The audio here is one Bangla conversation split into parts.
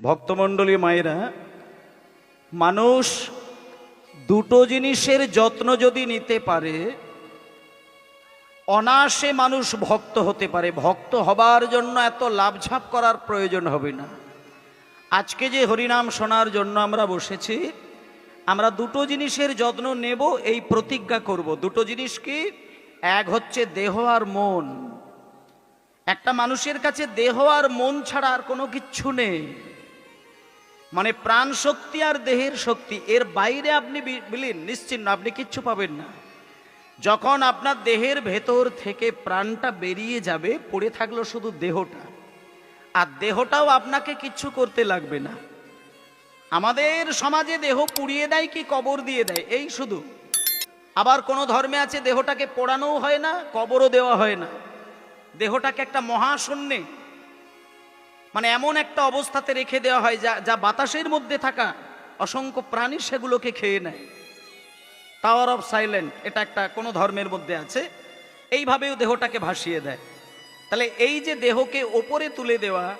ভক্তমণ্ডলী মায়েরা, মানুষ দুটো জিনিসের যত্ন যদি নিতে পারে, অনায়াসে মানুষ ভক্ত হতে পারে। ভক্ত হবার জন্য এত লাভঝাপ করার প্রয়োজন হবে না। আজকে যে হরিনাম শোনার জন্য আমরা বসেছি, আমরা দুটো জিনিসের যত্ন নেব, এই প্রতিজ্ঞা করব। দুটো জিনিস কি? এক হচ্ছে দেহ আর মন। একটা মানুষের কাছে দেহ আর মন ছাড়া আর কোনো কিচ্ছু নেই। মানে প্রাণ শক্তি আর দেহের শক্তি, এর বাইরে আপনি বিলীন, নিশ্চিন্ন, আপনি কিচ্ছু পাবেন না। যখন আপনার দেহের ভেতর থেকে প্রাণটা বেরিয়ে যাবে, পড়ে থাকল শুধু দেহটা। আর দেহটাও আপনাকে কিচ্ছু করতে লাগবে না। আমাদের সমাজে দেহ পুড়িয়ে দেয় কি কবর দিয়ে দেয়? এই শুধু। আবার কোনো ধর্মে আছে দেহটাকে পোড়ানোও হয় না, কবরও দেওয়া হয় না। দেহটাকে একটা মহাশূন্যে মানে এমন একটা অবস্থাতে রেখে দেওয়া হয় যা যা বাতাসের মধ্যে থাকা অসংখ্য প্রাণী সেগুলোকে খেয়ে নেয়। টাওয়ার অফ সাইলেন্ট এটা একটা কোনো ধর্মের মধ্যে আছে। এইভাবেও দেহটাকে ভাসিয়ে দেয়। তাহলে এই যে দেহকে ওপরে তুলে দেওয়া,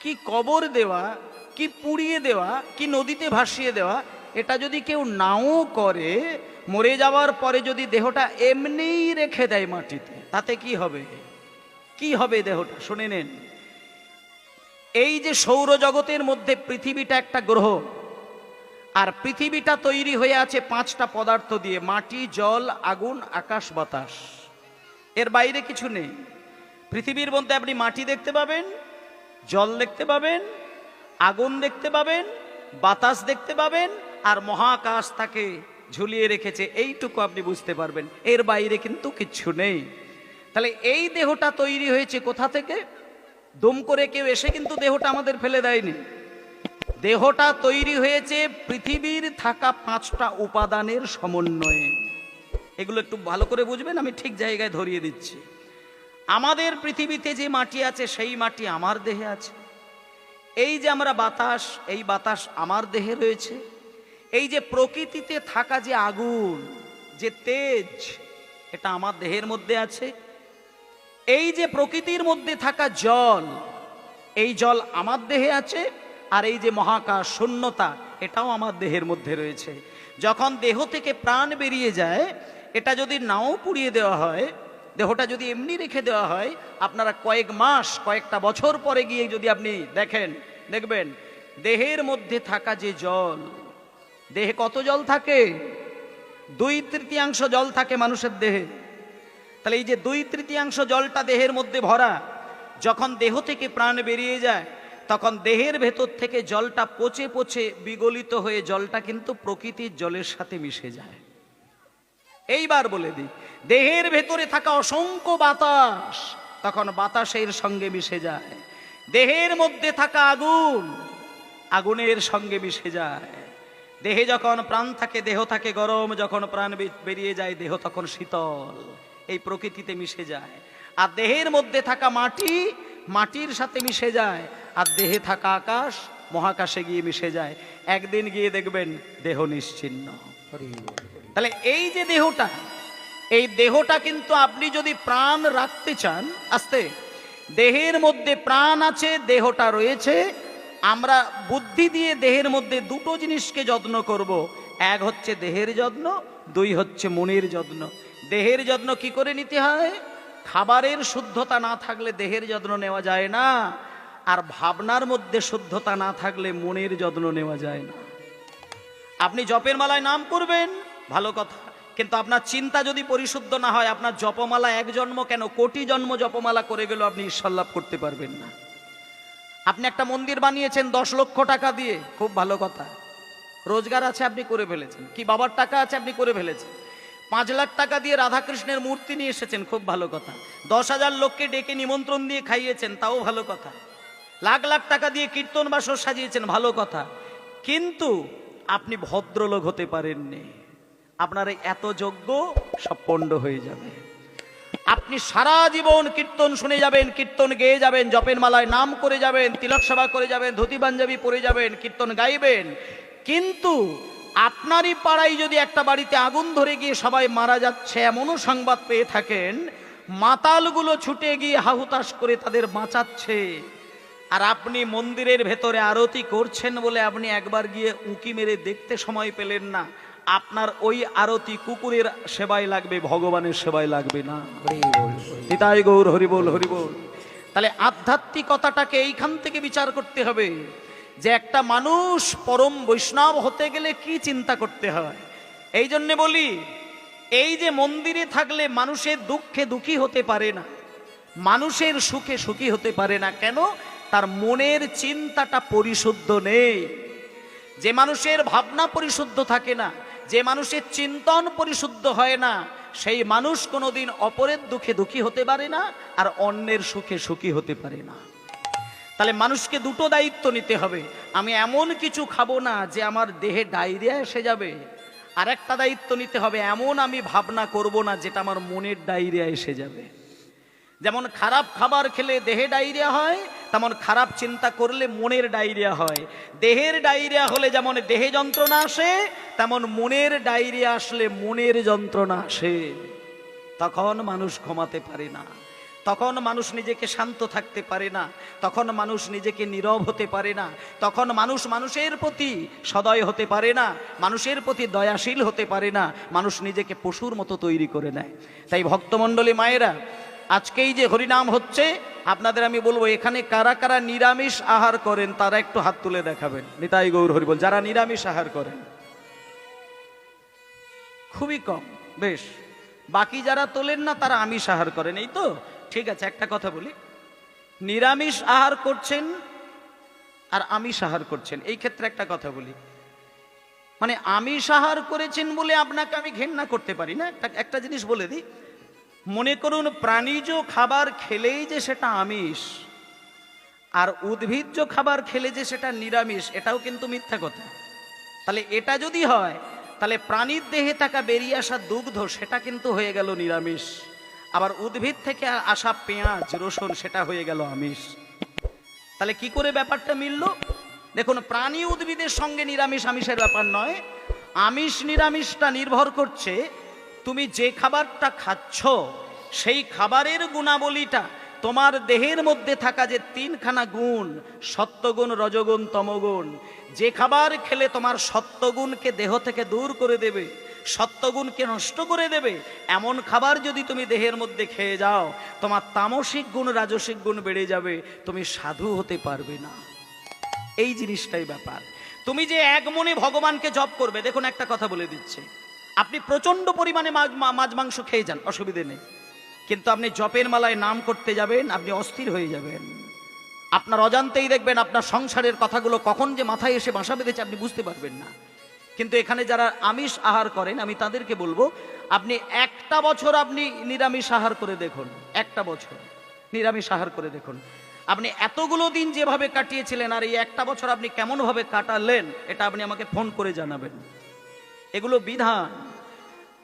কি কবর দেওয়া, কি পুড়িয়ে দেওয়া, কি নদীতে ভাসিয়ে দেওয়া, এটা যদি কেউ নাও করে, মরে যাওয়ার পরে যদি দেহটা এমনিই রেখে দেয় মাটিতে, তাতে কি হবে? কি হবে দেহটা? শুনে নেন। এই যে সৌরজগতের মধ্যে পৃথিবীটা একটা গ্রহ, আর পৃথিবীটা তৈরি হয়ে আছে পাঁচটা পদার্থ দিয়ে, মাটি, জল, আগুন, আকাশ, বাতাস। এর বাইরে কিছু নেই। পৃথিবীর মধ্যে আপনি মাটি দেখতে পাবেন, জল দেখতে পাবেন, আগুন দেখতে পাবেন, বাতাস দেখতে পাবেন, আর মহাকাশ তাকে ঝুলিয়ে রেখেছে। এইটুকু আপনি বুঝতে পারবেন। এর বাইরে কিন্তু কিচ্ছু নেই। তাহলে এই দেহটা তৈরি হয়েছে কোথা থেকে? দম করে কেউ এসে কিন্তু দেহটা আমাদের ফেলে দেয়নি। দেহটা তৈরি হয়েছে পৃথিবীর থাকা পাঁচটা উপাদানের সমন্বয়ে। এগুলো একটু ভালো করে বুঝবেন, আমি ঠিক জায়গায় ধরিয়ে দিচ্ছি। আমাদের পৃথিবীতে যে মাটি আছে, সেই মাটি আমার দেহে আছে। এই যে আমরা বাতাস, এই বাতাস আমার দেহে রয়েছে। এই যে প্রকৃতিতে থাকা যে আগুন, যে তেজ, এটা আমার দেহের মধ্যে আছে। এই যে প্রকৃতির মধ্যে থাকা জল, এই জল আমার দেহে আছে আর এই যে মহাকাশ শূন্যতা, এটাও আমার দেহের মধ্যে রয়েছে। যখন দেহ থেকে প্রাণ বেরিয়ে যায়, এটা যদি নাও পুড়িয়ে দেওয়া হয়, দেহটা যদি এমনি রেখে দেওয়া হয়, আপনারা কয়েক মাস, কয়েকটা বছর পরে গিয়ে যদি আপনি দেখেন, দেখবেন, দেহের মধ্যে থাকা যে জল, দেহে কত জল থাকে? দুই তৃতীয়াংশ জল থাকে মানুষের দেহে। তাহলে এই যে দুই তৃতীয়াংশ জলটা দেহের মধ্যে ভরা, যখন দেহ থেকে প্রাণ বেরিয়ে যায়, তখন দেহের ভেতর থেকে জলটা পচে পচে বিগলিত হয়ে জলটা কিন্তু প্রকৃতির জলের সাথে মিশে যায়। এইবার বলে দিই, দেহের ভেতরে থাকা অসংখ্য বাতাস তখন বাতাসের সঙ্গে মিশে যায়। দেহের মধ্যে থাকা আগুন, আগুনের সঙ্গে মিশে যায়। দেহে যখন প্রাণ থাকে, দেহ থাকে গরম, যখন প্রাণ বেরিয়ে যায়, দেহ তখন শীতল। এই প্রকৃতিতে মিশে যায়। আর দেহের মধ্যে থাকা মাটি মাটির সাথে মিশে যায়। আর দেহে থাকা আকাশ মহাকাশে গিয়ে মিশে যায়। একদিন গিয়ে দেখবেন দেহ নিশ্চিন্ন। তাহলে এই যে দেহটা এই দেহটা কিন্তু আপনি যদি প্রাণ রাখতে চান আস্তে দেহের মধ্যে প্রাণ আছে দেহটা রয়েছে আমরা বুদ্ধি দিয়ে দেহের মধ্যে দুটো জিনিসকে যত্ন করব। এক হচ্ছে দেহের যত্ন দুই হচ্ছে মনের যত্ন। দেহের যত্ন কি করে নিতে হয়? খাবারের শুদ্ধতা না থাকলে দেহের যত্ন নেওয়া যায় না, আর ভাবনার মধ্যে শুদ্ধতা না থাকলে মনের যত্ন নেওয়া যায় না। আপনি জপের মালায় নাম করবেন, ভালো কথা। কিন্তু আপনার চিন্তা যদি পরিশুদ্ধ না হয়, আপনার জপমালা এক জন্ম কেন? কোটি জন্ম জপমালা করে গেলেও আপনি ঈশ্বর লাভ করতে পারবেন না। আপনি একটা মন্দির বানিয়েছেন দশ লক্ষ টাকা দিয়ে, খুব ভালো কথা। রোজগার আছে আপনি করে ফেলেছেন। কি বাবার টাকা আছে আপনি করে ফেলেছেন। পাঁচ লাখ টাকা দিয়ে রাধাকৃষ্ণের মূর্তি নিয়ে এসেছেন, খুব ভালো কথা। দশ হাজার লোককে ডেকে নিমন্ত্রণ দিয়ে খাইয়েছেন, তাও ভালো কথা। লাখ লাখ টাকা দিয়ে কীর্তন বাসর সাজিয়েছেন, ভালো কথা। কিন্তু আপনি ভদ্রলোক হতে পারেননি। আপনার এত যোগ্য সব পণ্ড হয়ে যাবে। আপনি সারা জীবন কীর্তন শুনে যাবেন, কীর্তন গেয়ে যাবেন, জপের মালায় নাম করে যাবেন, তিলক সভা করে যাবেন, ধুতি পাঞ্জাবি পরে যাবেন, কীর্তন গাইবেন। কিন্তু আপনারই পাড়ায় যদি একটা বাড়িতে আগুন ধরে গিয়ে সবাই মারা যাচ্ছে, এমনও সংবাদ পেয়ে থাকেন, মাতালগুলো ছুটে গিয়ে হাহুতাশ করে তাদের বাঁচাচ্ছে। আর আপনি মন্দিরের ভেতরে আরতি করছেন বলে আপনি একবার গিয়ে উঁকি মেরে দেখতে সময় পেলেন না। আপনার ওই আরতি কুকুরের সেবায় লাগবে, ভগবানের সেবায় লাগবে না। নিতাই গৌর, হরিবোল হরিবোল। তাহলে আধ্যাত্মিকতাটাকে এইখান থেকে বিচার করতে হবে। যে একটা মানুষ পরম বৈষ্ণব হতে গেলে কি চিন্তা করতে হয়? এই জন্যে বলি, এই যে মন্দিরে থাকলে মানুষের দুঃখে দুঃখী হতে পারে না, মানুষের সুখে সুখী হতে পারে না, কেন? তার মনের চিন্তাটা পরিশুদ্ধ নেই। যে মানুষের ভাবনা পরিশুদ্ধ থাকে না, যে মানুষের চিন্তন পরিশুদ্ধ হয় না, সেই মানুষ কোনোদিন অপরের দুঃখে দুঃখী হতে পারে না, আর অন্যের সুখে সুখী হতে পারে না। তাহলে মানুষকে দুটো দায়িত্ব নিতে হবে। আমি এমন কিছু খাব না যে আমার দেহে ডায়রিয়া এসে যাবে। আর একটা দায়িত্ব নিতে হবে, এমন আমি ভাবনা করব না যেটা আমার মনের ডায়রিয়া এসে যাবে। যেমন খারাপ খাবার খেলে দেহে ডায়রিয়া হয়, তেমন খারাপ চিন্তা করলে মনের ডায়রিয়া হয়। দেহের ডায়রিয়া হলে যেমন দেহে যন্ত্রণা আসে, তেমন মনের ডায়রিয়া আসলে মনের যন্ত্রণা আসে। তখন মানুষ ক্ষমাতে পারে না। তখন মানুষ নিজেকে শান্ত থাকতে পারে না, তখন মানুষ নিজেকে নীরব হতে পারে না, তখন মানুষ মানুষের প্রতি সদয় হতে পারে না, মানুষের প্রতি দয়াশীল হতে পারে না, মানুষ নিজেকে পশুর মতো তৈরি করে নেয়। তাই ভক্তমণ্ডলী মায়েরা, আজকেই যে হরিনাম হচ্ছে, আপনাদের আমি বলব, এখানে কারা কারা নিরামিষ আহার করেন, তারা একটু হাত তুলে দেখাবেন। নিতাই গৌর হরিবল যারা নিরামিষ আহার করেন। খুবই কম, বেশ। বাকি যারা তোলেন না, তারা আমিষ আহার করেন, এই তো? ঠিক আছে, একটা কথা বলি। নিরামিষ আহার করছেন আর আমিষ আহার করছেন, এই ক্ষেত্রে একটা কথা বলি। মানে আমিষ আহার করেছেন বলে আপনাকে আমি ঘেন্না করতে পারি না? একটা একটা জিনিস বলে দিই। মনে করুন, প্রাণীজ খাবার খেলেই যে সেটা আমিষ, আর উদ্ভিজ্জ খাবার খেলে যে সেটা নিরামিষ, এটাও কিন্তু মিথ্যা কথা। তাহলে এটা যদি হয়, তাহলে প্রাণীর দেহে থাকা বেরিয়ে আসা দুগ্ধ, সেটা কিন্তু হয়ে গেল নিরামিষ। আবার উদ্ভিদ থেকে আসা পেঁয়াজ, রসুন, সেটা হয়ে গেল আমিষ। তাহলে কি করে ব্যাপারটা মিলল? দেখুন, প্রাণী উদ্ভিদের সঙ্গে নিরামিষ আমিষের ব্যাপার নয়। আমিষ নিরামিষটা নির্ভর করছে তুমি যে খাবারটা খাচ্ছ, সেই খাবারের গুণাবলীটা। তোমার দেহের মধ্যে থাকা যে তিনখানা গুণ, সত্যগুণ, রজগুণ, তমগুণ, যে খাবার খেলে তোমার সত্যগুণকে দেহ থেকে দূর করে দেবে, সত্যগুণকে নষ্ট করে দেবে, এমন খাবার যদি তুমি দেহের মধ্যে খেয়ে যাও, তোমার তামসিক গুণ, রাজসিক গুণ বেড়ে যাবে, তুমি সাধু হতে পারবে না। এই জিনিসটাই ব্যাপার। তুমি যে এক মনে ভগবানকে জপ করবে, দেখুন একটা কথা বলে দিচ্ছে। আপনি প্রচণ্ড পরিমাণে মাছ, মাংস খেয়ে যান, অসুবিধে নেই। কিন্তু আপনি জপের মালায় নাম করতে যাবেন, আপনি অস্থির হয়ে যাবেন। আপনার অজান্তেই দেখবেন আপনার সংসারের কথাগুলো কখন যে মাথায় এসে বাসা বেঁধেছে আপনি বুঝতে পারবেন না। কিন্তু এখানে যারা আমিষ আহার করেন, আমি তাদেরকে বলব, আপনি একটা বছর আপনি নিরামিষ আহার করে দেখুন, একটা বছর। নিরামিষ আহার করে দেখুন। আপনি এতগুলো দিন যেভাবে কাটিয়েছিলেন আর এই একটা বছর আপনি কেমনভাবে কাটালেন, এটা আপনি আমাকে ফোন করে জানাবেন। এগুলো বিধান।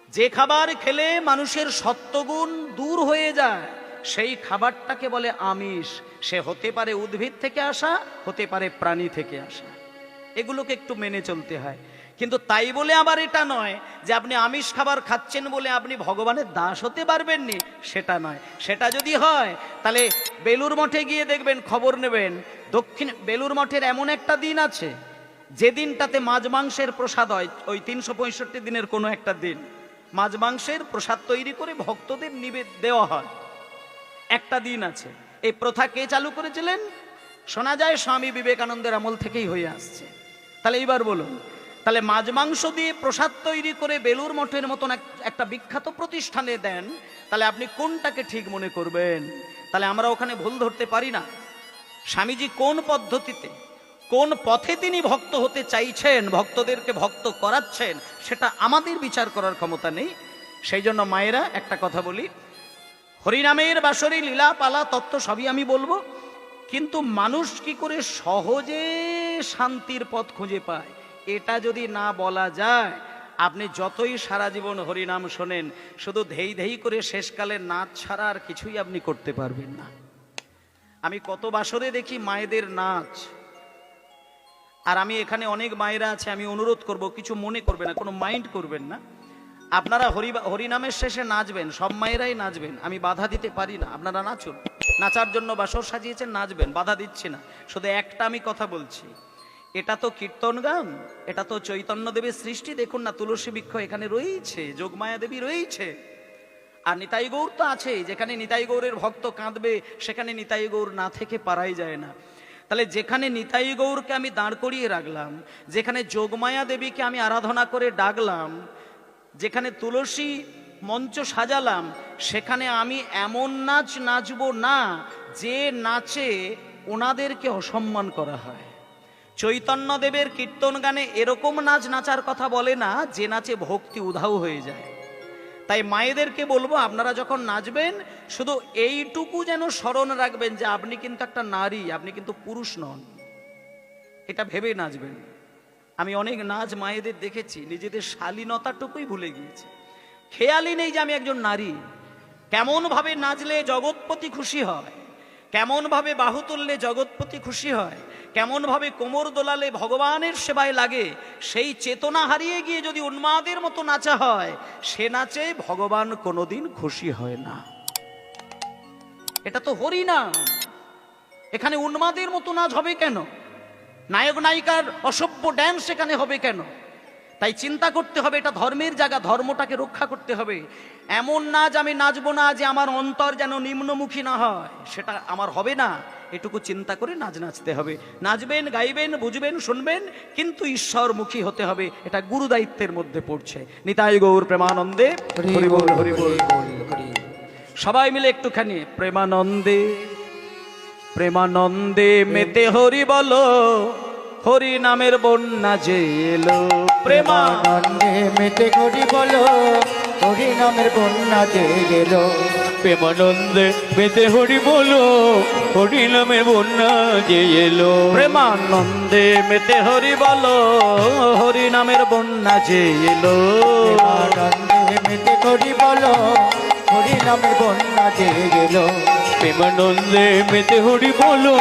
যে খাবার খেলে মানুষের সত্যগুণ দূর হয়ে যায়, সেই খাবারটাকে বলে আমিষ। সে হতে পারে উদ্ভিদ থেকে আসা, হতে পারে প্রাণী থেকে আসা। এগুলোকে একটু মেনে চলতে হয়। কিন্তু তাই বলে আবার এটা নয় যে আপনি আমিষ খাবার খাচ্ছেন বলে আপনি ভগবানের দাস হতে পারবেন পারবেননি, সেটা নয়। সেটা যদি হয়, তাহলে বেলুর মঠে গিয়ে দেখবেন, খবর নেবেন, দক্ষিণ বেলুর মঠের এমন একটা দিন আছে, যে দিনটাতে মাছ মাংসের প্রসাদ হয়, ওই তিনশো পঁয়ষট্টি দিনের কোনো একটা দিন। মাছ মাংসের প্রসাদ তৈরি করে ভক্তদের নিবেদ দেওয়া হয়। একটা দিন আছে। এই প্রথা কে চালু করেছিলেন? শোনা যায় স্বামী বিবেকানন্দের আমল থেকেই হয়ে আসছে। তাহলে এইবার বলুন, তাহলে মাছ মাংস দিয়ে প্রসাদ তৈরি করে বেলুর মঠের মতন এক- একটা বিখ্যাত প্রতিষ্ঠানে দেন, তাহলে আপনি কোনটাকে ঠিক মনে করবেন? তাহলে আমরা ওখানে ভুল ধরতে পারি না। স্বামীজি কোন পদ্ধতিতে কোন পথে তিনি ভক্ত হতে চাইছেন, ভক্তদেরকে ভক্ত করাচ্ছেন, সেটা আমাদের বিচার করার ক্ষমতা নেই। সেই জন্য মায়েরা একটা কথা বলি, হরিনামের বাসরে লীলা, পালা, তত্ত্ব সবই আমি বলব, কিন্তু মানুষ কি করে সহজে শান্তির পথ খুঁজে পায়? এটা যদি না বলা যায়, আপনি যতই সারা জীবন হরিনাম শোনেন, শুধু ধেই ধেই করে শেষকালে নাচ ছাড়া আর কিছুই আপনি করতে পারবেন না। আমি কত বাসরে দেখি মায়েদের নাচ আর আমি এখানে অনেক মায়েরা আছে, আমি অনুরোধ করব, কিছু মনে করবে না, কোনো মাইন্ড করবেন না। আপনারা হরি হরিনামের শেষে নাচবেন, সব মায়েরাই নাচবেন, আমি বাধা দিতে পারি না, আপনারা নাচুন। নাচার জন্য বাসর সাজিয়েছেন, নাচবেন, বাধা দিচ্ছি না। শুধু একটা আমি কথা বলছি, এটা তো কীর্তন গান, এটা তো চৈতন্য দেবীর সৃষ্টি, দেখুন না, তুলসী বৃক্ষ এখানে রয়েছে, যোগমায়া দেবী রয়েছে। আর নিতাই গৌর তো আছেই, যেখানে নিতাই গৌরের ভক্ত কাঁদবে, সেখানে নিতাই গৌর না থেকে পারাই যায় না। তাহলে যেখানে নিতাই গৌরকে আমি দাঁড় করিয়ে রাখলাম, যেখানে যোগমায়া দেবীকে আমি আরাধনা করে ডাকলাম, যেখানে তুলসী মঞ্চ সাজালাম, সেখানে আমি এমন নাচ নাচবো না যে নাচে ওনাদেরকে অসম্মান করা হয়। চৈতন্যদেবের কীর্তন গানে এরকম নাচ নাচার কথা বলে না যে নাচে ভক্তি উধাও হয়ে যায়। তাই মায়েদেরকে বলব, আপনারা যখন নাচবেন, শুধু এইটুকু যেন স্মরণ রাখবেন যে আপনি কিন্তু একটা নারী, আপনি কিন্তু পুরুষ নন। এটা ভেবে নাচবেন। আমি অনেক নাচ মায়েদের দেখেছি, নিজেদের শালীনতাটুকুই ভুলে গিয়েছি। খেয়ালই নেই যে আমি একজন নারী। কেমনভাবে নাচলে জগৎপতি খুশি হয়। কেমন ভাবে বাহু তুললে জগৎপতি খুশি হয়? কেমন ভাবে কোমর দোলালে ভগবানের সেবায় লাগে? সেই চেতনা হারিয়ে গিয়ে যদি উন্মাদের মতো নাচা হয়, সে নাচে ভগবান কোনোদিন খুশি হয় না। এটা তো হরি না এখানে উন্মাদের মতো নাচ হবে কেন? নায়ক নায়িকার অসভ্য ড্যান্স সেখানে হবে কেন? তাই চিন্তা করতে হবে এটা ধর্মের জায়গা ধর্মটাকে রক্ষা করতে হবে। এমন নাচ আমি নাচবো না যে আমার অন্তর যেন নিম্নমুখী না হয় সেটা আমার হবে না। এটুকু চিন্তা করে নাচ নাচতে হবে। নাচবেন গাইবেন বুঝবেন শুনবেন কিন্তু ঈশ্বরমুখী হতে হবে। এটা গুরু দায়িত্বের মধ্যে পড়ছে। নিতাই গৌর প্রেমানন্দে সবাই মিলে একটুখানি প্রেমানন্দে প্রেমানন্দে মেতে হরি বলো। হরি নামের বন্যা যে এলো প্রেমা প্রেমানন্দে মেতে করি বলো হরি নামের বন্যা যে গেল প্রেমানন্দে মেতে হরি বলো হরি নামের বন্যা যে এলো প্রেমানন্দে মেতে হরি বলো হরি নামের বন্যা যে এলো প্রেমানন্দে মেতে করি বলো হরি নামের বন্যা যে গেল প্রেমানন্দে মেতে হরি বলো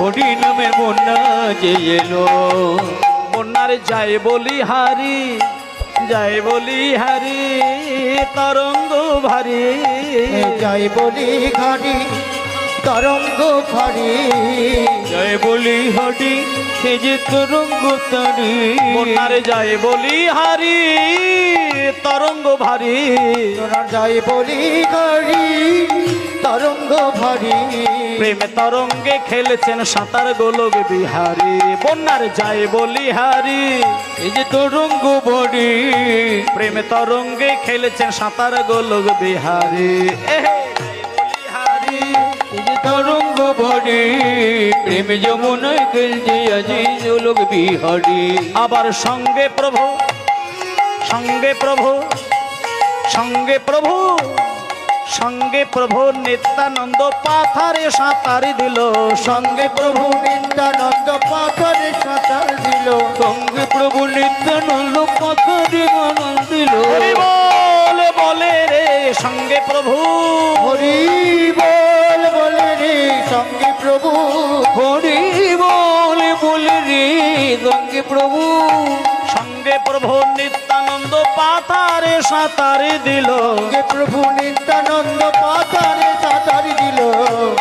হরি নামের বন্যা যে এলো। বন্যার যায় বলি হারি যায় বলি হারি তরঙ্গ ভারী। যাই বলি ঘাড়ি তরঙ্গ ফাড়ি জয় বলি হরি সে যে তরঙ্গ তারি। বন্যার যায় বলি হারি তরঙ্গ ভারী। যাই বলি ঘাড়ি তরঙ্গ ফাড়ি প্রেমে তরঙ্গে খেলেছেন সাঁতার গোলক বিহারি। বন্যার যায় বলি হারি। এই যে তরঙ্গ বড়ি প্রেমে তরঙ্গে খেলেছেন সাঁতার গোলক বিহারি। তরঙ্গ বড়ি প্রেম যমুনায় খেলছে আজি লোক বিহারি। আবার সঙ্গে প্রভু সঙ্গে প্রভু সঙ্গে প্রভু। সঙ্গে প্রভু নিত্যানন্দ পাথারে সাঁতারি দিল। সঙ্গে প্রভু নিত্যানন্দ পাথরে সাঁতার দিল। সঙ্গে প্রভু নিত্যানন্দ পাথরে আনন্দ দিল। বল বলে রে সঙ্গে প্রভু। হরি বল বলে রে সঙ্গে প্রভু। হরি বলে বলে রে সঙ্গে প্রভু। সঙ্গে প্রভু নিত্যানন্দ পাথারে সাঁতারি দিল। সঙ্গে প্রভু নিত্যানন্দ পাতারে সাঁতার দিল।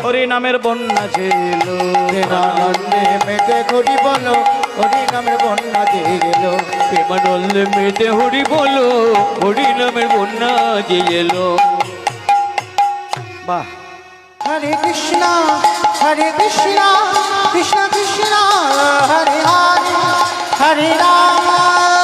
হরি নামের বন্যা ছিল প্রেমানন্দে মেতে করি বলো হরি নামের বন্যা দিয়ে গেল প্রেমানন্দে মেতে হরি বলো হরি নামের বন্যা যে এলো বাহ। হরে কৃষ্ণ হরে কৃষ্ণ কৃষ্ণ কৃষ্ণ হরে হরে হরে হরে রাম।